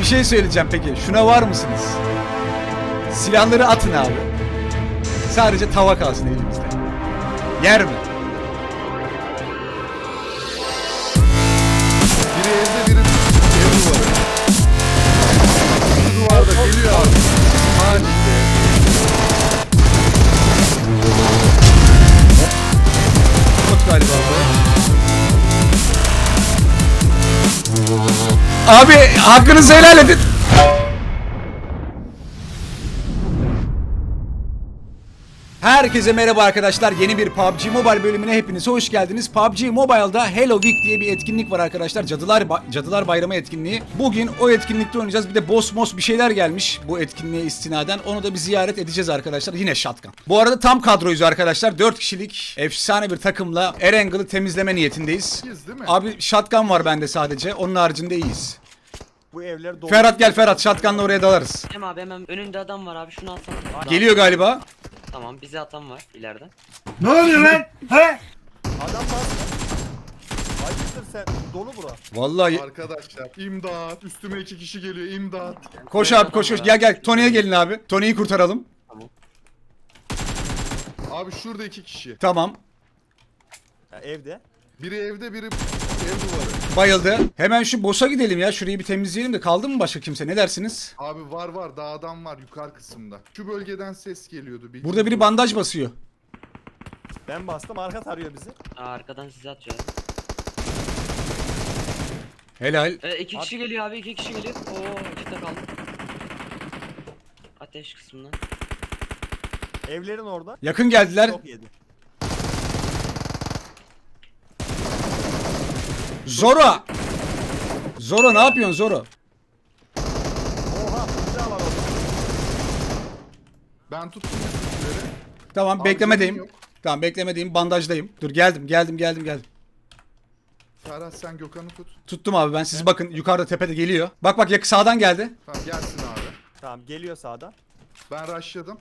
Bir şey söyleyeceğim peki. Şuna var mısınız? Silahları atın abi. Sadece tava kalsın elimizde. Yer mi? Abi hakkınızı helal edin. Herkese merhaba arkadaşlar. Yeni bir PUBG Mobile bölümüne hepiniz hoş geldiniz. PUBG Mobile'da Hello Week diye bir etkinlik var arkadaşlar. Cadılar Ba- Cadılar Bayramı etkinliği. Bugün o etkinlikte oynayacağız. Bir de boss mos bir şeyler gelmiş bu etkinliğe istinaden. Onu da bir ziyaret edeceğiz arkadaşlar. Yine shotgun. Bu arada tam kadroyuz arkadaşlar. 4 kişilik efsane bir takımla Erangle'ı temizleme niyetindeyiz. İyiyiz değil mi? Abi shotgun var bende sadece. Onun haricinde iyiyiz. Bu evler dolu. Ferhat gel Ferhat. Shotgun'la oraya dalarız. Hem abi hemen önünde adam var abi şunu alsana. Geliyor galiba. Tamam bize atan var ileride. Adam var. Hayırdır sen? Dolu bura. Vallahi Arkadaşlar imdat. Üstüme iki kişi geliyor imdat. koş abi koş koş. Gel gel. Tony'ye gelin abi. Tony'yi kurtaralım. Abi şurada iki kişi. Tamam. Ya evde. Biri evde biri ev duvarı. Bayıldı. Hemen şu boss'a gidelim ya. Şurayı bir temizleyelim de kaldı mı başka kimse? Ne dersiniz? Abi var var dağdan var yukarı kısımda. Şu bölgeden ses geliyordu. Bir Burada biri bandaj basıyor. Ben bastım arka tarıyor bizi. Aa, arkadan size atıyor. Helal. Ee, iki kişi geliyor abi iki kişi geliyor. Oo açıkta kaldı. Ateş kısmından. Evlerin orada. Yakın geldiler. Çok yedi. Zoro. Zoro ne yapıyorsun Zoro? Oha silah var orada. Ben tuttum bizimkileri. Tamam Abi beklemedeyim. yok. Tamam beklemedeyim. Bandajdayım. Dur geldim geldim geldim geldim. Ferhat sen Gökhan'ı tut. Tuttum abi ben. Siz bakın yukarıda tepede geliyor. Bak bak yak sağdan geldi. Tamam gelsin abi. Tamam geliyor sağdan. Ben rushladım.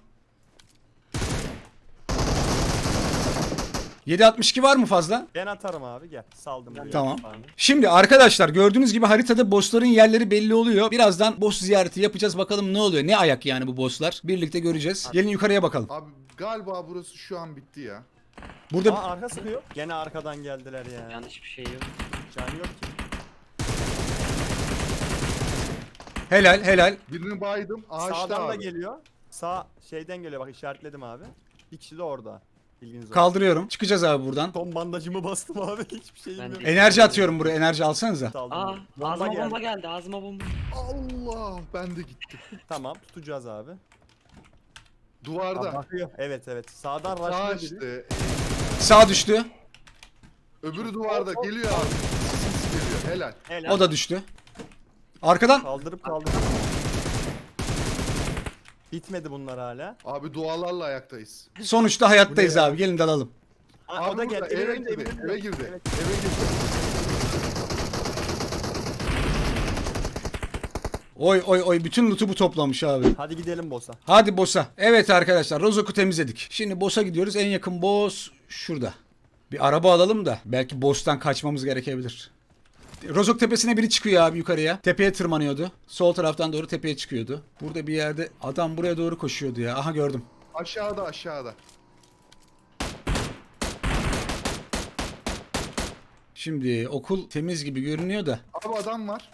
762 var mı fazla? Ben atarım abi gel. Saldım buraya. Tamam. Şimdi arkadaşlar gördüğünüz gibi haritada bossların yerleri belli oluyor. Birazdan boss ziyareti yapacağız. Bakalım ne oluyor? Ne ayak yani bu bosslar? Birlikte göreceğiz. Gelin yukarıya bakalım. Abi galiba burası şu an bitti ya. Burada Aa arka sıkıyor. Gene arkadan geldiler ya. Yanlış bir şey yok. Canı yok ki. helal helal. Birini baydım. Ağaçta Sağdan da abi. geliyor. Sağ şeyden geliyor bak işaretledim abi. Bir kişi de orada. Bilginiz olsun. Kaldırıyorum. Çıkacağız abi buradan. Son bandajımı bastım abi. Hiçbir şeyim Ben yok. de- Enerji atıyorum buraya. Enerji alsanıza. Aa Bomba ağzıma geldi. bomba geldi ağzıma bomba. Allah ben de gittim. Tamam tutacağız abi. Duvarda. Bakıyor. Evet evet. Sağdan Sağ biri. işte. Sağ düştü. Öbürü duvarda geliyor abi. Sis geliyor. Helal. Helal. O da düştü. Arkadan. Kaldırıp kaldırıp. Bitmedi bunlar hala. Abi dualarla ayaktayız. Sonuçta hayattayız abi. Gelin dalalım. Aa, Abi o da burada geldi. eve girdi. evin önünde. Eve girdi. Evet. Eve girdi. Oy oy oy bütün loot'u bu toplamış abi. Hadi gidelim boss'a. Hadi boss'a. Evet arkadaşlar Rozok'u temizledik. Şimdi boss'a gidiyoruz. En yakın boss şurada. Bir araba alalım da belki boss'tan kaçmamız gerekebilir. Rozok tepesine biri çıkıyor abi yukarıya. Tepeye tırmanıyordu. Sol taraftan doğru tepeye çıkıyordu. Burada bir yerde adam buraya doğru koşuyordu ya. Aha gördüm. Aşağıda aşağıda. Şimdi okul temiz gibi görünüyor da. Abi adam var.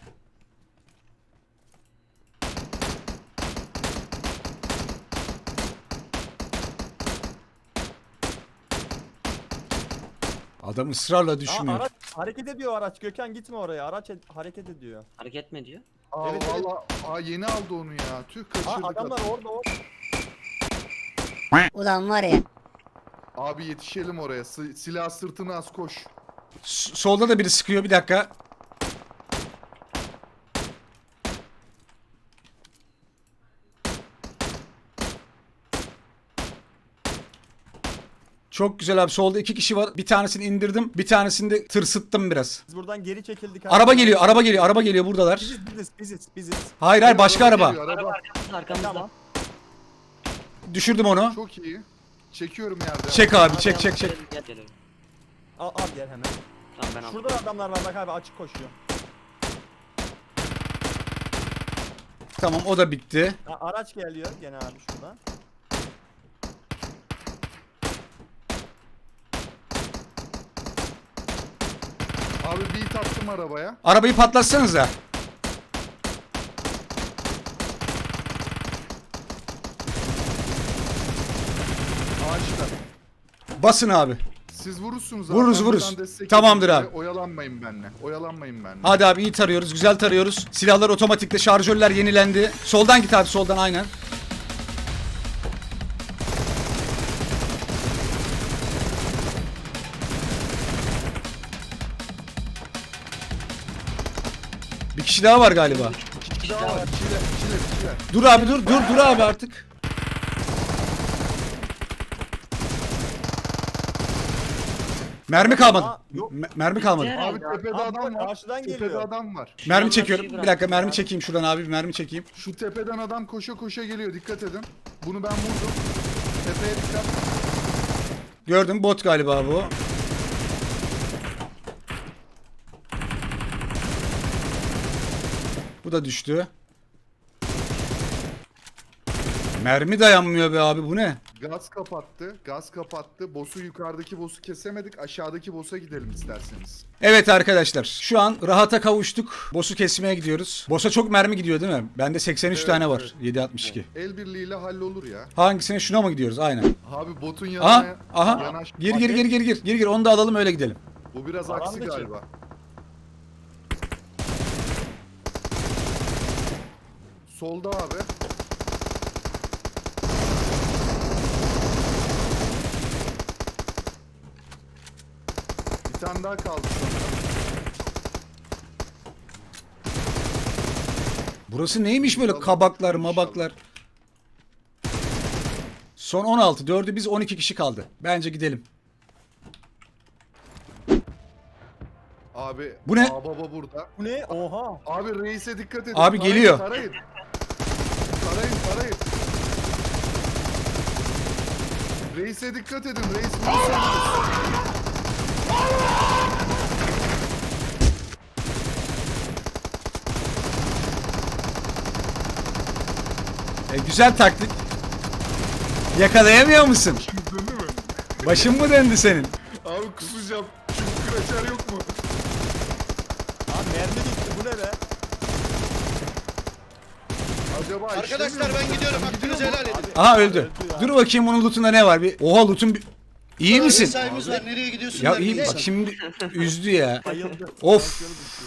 Adam ısrarla düşmüyor. araç hareket ediyor araç. Gökhan gitme oraya. Araç et- hareket ediyor. Hareket mi ediyor? Aa Evet, evet. valla aa, yeni aldı onu ya. Tüh Aa kaçırdık adamlar adamı. orada orada. Ulan var ya. Abi yetişelim oraya. Sı- silah sırtına az koş. S- solda da biri sıkıyor. Bir dakika. Çok güzel abi. Solda iki kişi var. Bir tanesini indirdim. Bir tanesini de tırsıttım biraz. Biz buradan geri çekildik. Araba geliyor, araba geliyor, araba geliyor buradalar. Biziz biziz biziz biziz. Hayır hayır başka araba. geliyor, araba. Arkamızda. Tamam. Düşürdüm onu. Çok iyi. Çekiyorum yerden. Çek abi, çek çek çek. Gel gel gel. Al al gel hemen. Tamam ben aldım. Şurada da adamlar var bak abi açık koşuyor. Tamam o da bitti. Araç geliyor gene abi şuradan. Abi bir attım arabaya. Arabayı patlatsanıza. Ağaçta. Basın abi. Siz vurursunuz Vururuz, Ben vururuz. buradan destek Tamamdır edeyim. abi. Oyalanmayın benimle. Oyalanmayın benimle. Hadi abi iyi tarıyoruz. Güzel tarıyoruz. Silahlar otomatikte. Şarjörler yenilendi. Soldan git abi soldan aynen. Kişi daha var galiba. Bir daha var. Çile, çile, çile. Dur abi dur dur dur abi artık. Mermi kalmadı. Aa, yok. Me- mermi kalmadı. Bitti Abi tepede Abi adam var. karşıdan Tepede geliyor. adam var. Mermi Yandan çekiyorum. Bir bırak. dakika mermi çekeyim şuradan abi. Bir mermi çekeyim. Şu tepeden adam koşa koşa geliyor. Dikkat edin. Bunu ben vurdum. Tepeye dikkat. Gördüm bot galiba bu. Da düştü. Mermi dayanmıyor be abi bu ne? Gaz kapattı. Gaz kapattı. Boss'u yukarıdaki boss'u kesemedik. Aşağıdaki boss'a gidelim isterseniz. Evet arkadaşlar şu an rahata kavuştuk. Boss'u kesmeye gidiyoruz. Boss'a çok mermi gidiyor değil mi? Bende 83 Evet, tane var. evet. 762. El birliğiyle hallolur ya. Hangisine şuna mı gidiyoruz? Aynen. Abi botun yanına Aha aha. yanaş. Gir gir gir gir gir. Gir gir onu da alalım öyle gidelim. Bu biraz Alan aksi galiba. Solda abi. Bir tane daha kaldı. Burası neymiş böyle kabaklar mabaklar. Son 16. Dördü biz 12 kişi kaldı. Bence gidelim. Abi Bu ne? baba burada. Bu ne? Oha. Abi reise dikkat edin. Abi Tarayın, geliyor. Tarayın. Tarayın tarayın. Reise dikkat edin. Reis vurursanız. E, güzel taktik. Yakalayamıyor musun? Döndü mü? Başın mı döndü senin? Abi kusacağım. Şu kraçer yok mu? Abi mermi gitti bu ne be? Acaba Arkadaşlar işlemiyor mu? ben gidiyorum. Hakkınızı helal edin. Aha öldü. Dur bakayım bunun lootunda ne var bir. Oha lootun bir... İyi misin? Mesaimiz var. Nereye gidiyorsun? Ya iyi bak şimdi üzdü ya. Of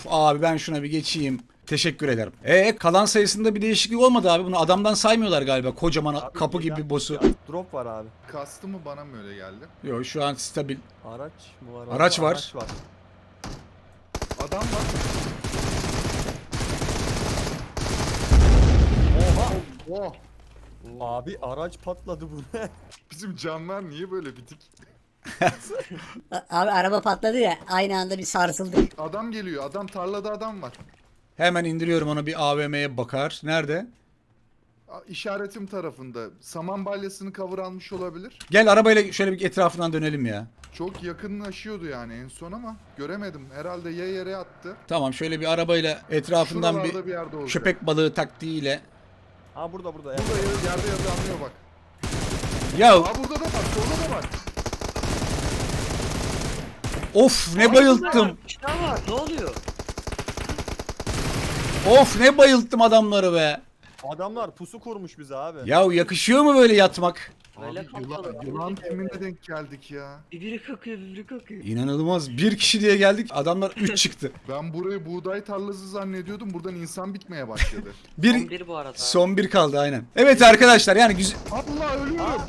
abi ben şuna bir geçeyim. Teşekkür ederim. E kalan sayısında bir değişiklik olmadı abi. Bunu adamdan saymıyorlar galiba. Kocaman Abi, kapı gibi bir boss'u. Drop var abi. Kastı mı bana mı öyle geldi? Yok şu an stabil. Araç mı var? Araç var. Araç var. Adam var. Oha. Oh. Abi araç patladı bu ne? Bizim canlar niye böyle bitik? Abi araba patladı ya aynı anda bir sarsıldık. Adam geliyor. Adam tarlada adam var. Hemen indiriyorum onu bir AVM'ye bakar. Nerede? A- İşaretim tarafında. Saman balyasını cover almış olabilir. Gel arabayla şöyle bir etrafından dönelim ya. Çok yakınlaşıyordu yani en son ama göremedim. Herhalde ya yere attı. Tamam şöyle bir arabayla etrafından Şuralarda bir bir yerde olacak. köpek balığı taktiğiyle. Ha burada burada. Burada ya- yerde yazanlıyor bak. Ya Aa burada da var. Solda da var. of ne bayılttım. Bir şey var. Ne oluyor? Of ne bayılttım adamları be. Adamlar pusu kurmuş bize abi. Ya yakışıyor mu böyle yatmak? Böyle Abi yılan, kalkalım. yılan timine denk geldik ya. Bir biri kakıyor, bir biri kakıyor. İnanılmaz. Bir kişi diye geldik. Adamlar 3 çıktı. Ben burayı buğday tarlası zannediyordum. Buradan insan bitmeye başladı. Son Bir bir bu arada. son bir kaldı aynen. Evet arkadaşlar yani güzel. Allah ölüyorum.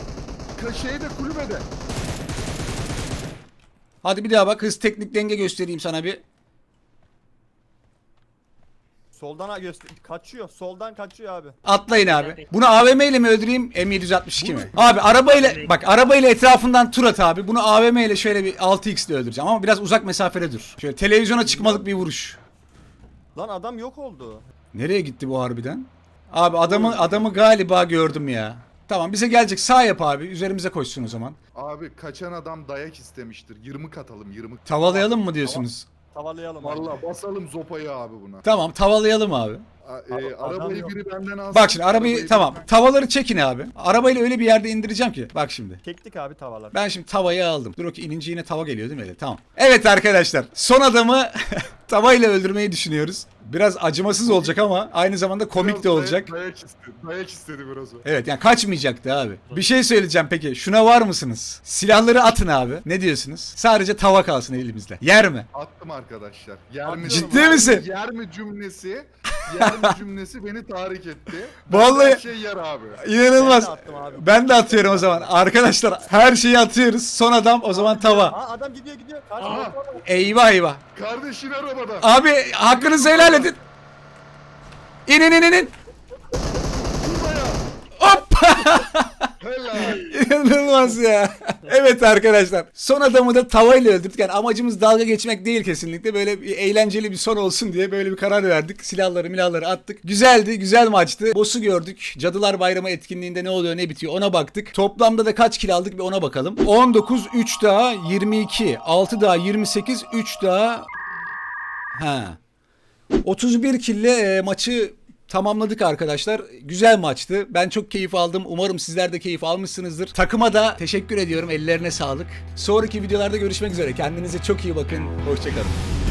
Ka şeyde kulübede. Hadi bir daha bak hız teknik denge göstereyim sana bir. Soldan ha- göster kaçıyor. Soldan kaçıyor abi. Atlayın abi. Bunu AVM ile mi öldüreyim? M762 mi? Abi arabayla bak arabayla etrafından tur at abi. Bunu AVM ile şöyle bir 6x ile öldüreceğim ama biraz uzak mesafede dur. Şöyle televizyona çıkmalık bir vuruş. Lan adam yok oldu. Nereye gitti bu harbiden? Abi adamı adamı galiba gördüm ya. Tamam bize gelecek sağ yap abi. Üzerimize koşsun o zaman. Abi kaçan adam dayak istemiştir. 20 katalım 20. Tavalayalım mı diyorsunuz? Tavalayalım abi. Valla basalım zopayı abi buna. Tamam tavalayalım abi. A- e, arabayı biri benden alsın. Bak şimdi arabayı arabayı tamam. Tavaları çekin abi. Arabayla öyle bir yerde indireceğim ki. Bak şimdi. Çektik abi tavalar. Ben şimdi tavayı aldım. Dur ki inince yine tava geliyor değil mi? öyle? Tamam. Evet arkadaşlar. Son adamı tavayla öldürmeyi düşünüyoruz. Biraz acımasız olacak ama aynı zamanda komik de olacak. Dayak, istedi. Dayak istedi biraz o. Evet yani kaçmayacaktı abi. Bir şey söyleyeceğim peki. Şuna var mısınız? Silahları atın abi. Ne diyorsunuz? Sadece tava kalsın elimizde. Yer mi? Attım arkadaşlar. Yer mi? Ciddi misin? Yer mi cümlesi? Yer cümlesi beni tahrik etti. Vallahi- Her şey yer abi. İnanılmaz. Ben de attım abi. Ben de atıyorum o zaman. Arkadaşlar her şeyi atıyoruz. Son adam o zaman tava. Aa adam gidiyor gidiyor. Karşı. Eyvah eyvah. Kardeşin arabada. Abi hakkınızı helal edin. İn in in in, in. İnanılmaz ya. evet arkadaşlar. Son adamı da tavayla öldürdük. Yani amacımız dalga geçmek değil kesinlikle. Böyle bir eğlenceli bir son olsun diye böyle bir karar verdik. Silahları milahları attık. Güzeldi. Güzel maçtı. Boss'u gördük. Cadılar Bayramı etkinliğinde ne oluyor ne bitiyor ona baktık. Toplamda da kaç kill aldık bir ona bakalım. 19, 3 daha 22, 6 daha 28, 3 daha... Ha. 31 kille e, maçı tamamladık arkadaşlar. Güzel maçtı. Ben çok keyif aldım. Umarım sizler de keyif almışsınızdır. Takıma da teşekkür ediyorum. Ellerine sağlık. Sonraki videolarda görüşmek üzere. Kendinize çok iyi bakın. Hoşçakalın.